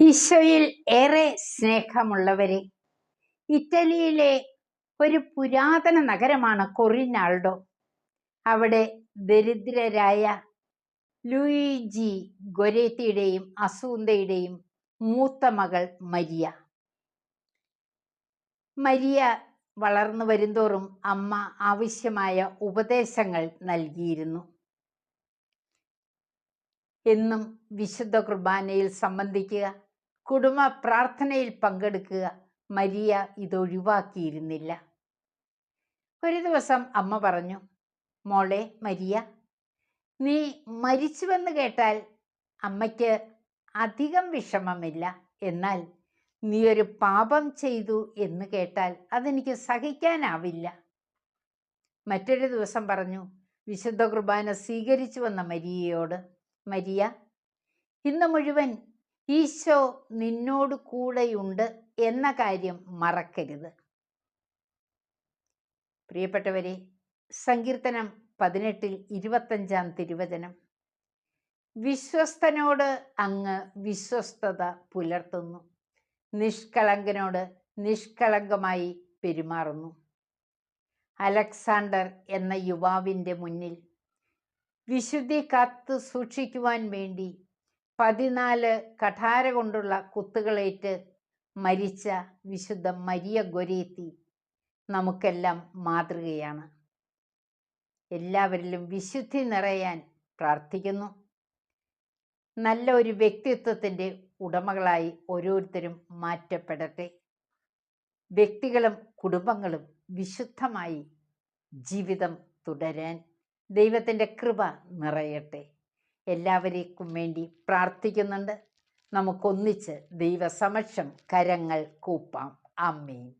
ഈശോയിൽ ഏറെ സ്നേഹമുള്ളവരെ. ഇറ്റലിയിലെ ഒരു പുരാതന നഗരമാണ് കൊറിനാൾഡോ. അവിടെ ദരിദ്രരായ ലൂയിജി ഗൊരേത്തിയുടെയും അസൂന്തയുടെയും മൂത്ത മകൾ മരിയ. മരിയ വളർന്നു വരുന്തോറും അമ്മ ആവശ്യമായ ഉപദേശങ്ങൾ നൽകിയിരുന്നു. എന്നും വിശുദ്ധ കുർബാനയിൽ സംബന്ധിക്കുക. കുടുംബ പ്രാർത്ഥനയിൽ പങ്കെടുക്കുക മരിയ ഇതൊഴിവാക്കിയിരുന്നില്ല ഒരു ദിവസം അമ്മ പറഞ്ഞു മോളെ മരിയ നീ മരിച്ചുവെന്ന് കേട്ടാൽ അമ്മയ്ക്ക് അധികം വിഷമമില്ല. എന്നാൽ നീ ഒരു പാപം ചെയ്തു എന്ന് കേട്ടാൽ അതെനിക്ക് സഹിക്കാനാവില്ല. മറ്റൊരു ദിവസം പറഞ്ഞു വിശുദ്ധ കുർബാന സ്വീകരിച്ചു വന്ന മരിയയോട് മരിയ ഇന്ന് മുഴുവൻ ഈശോ നിന്നോട് കൂടെയുണ്ട് എന്ന കാര്യം മറക്കരുത്. പ്രിയപ്പെട്ടവരെ സങ്കീർത്തനം പതിനെട്ടിൽ ഇരുപത്തഞ്ചാം തിരുവചനം. വിശ്വസ്തനോട് അങ്ങ് വിശ്വസ്തത പുലർത്തുന്നു. നിഷ്കളങ്കനോട് നിഷ്കളങ്കമായി പെരുമാറുന്നു. അലക്സാണ്ടർ എന്ന യുവാവിന്റെ മുന്നിൽ വിശുദ്ധി കാത്തു സൂക്ഷിക്കുവാൻ വേണ്ടി പതിനാല് കഠാര കൊണ്ടുള്ള കുത്തുകളേറ്റ് മരിച്ച വിശുദ്ധ മരിയ ഗൊരേത്തി നമുക്കെല്ലാം മാതൃകയാണ്. എല്ലാവരിലും വിശുദ്ധി നിറയാൻ പ്രാർത്ഥിക്കുന്നു. നല്ല ഒരു വ്യക്തിത്വത്തിന്റെ ഉടമകളായി ഓരോരുത്തരും മാറ്റപ്പെടട്ടെ. വ്യക്തികളും കുടുംബങ്ങളും വിശുദ്ധമായി ജീവിതം തുടരാൻ ദൈവത്തിന്റെ കൃപ നിറയട്ടെ. എല്ലാവരേക്കും വേണ്ടി പ്രാർത്ഥിക്കുന്നുണ്ട്. നമുക്കൊന്നിച്ച് ദൈവസമക്ഷം കരങ്ങൾ കൂപ്പാം. അമ്മയും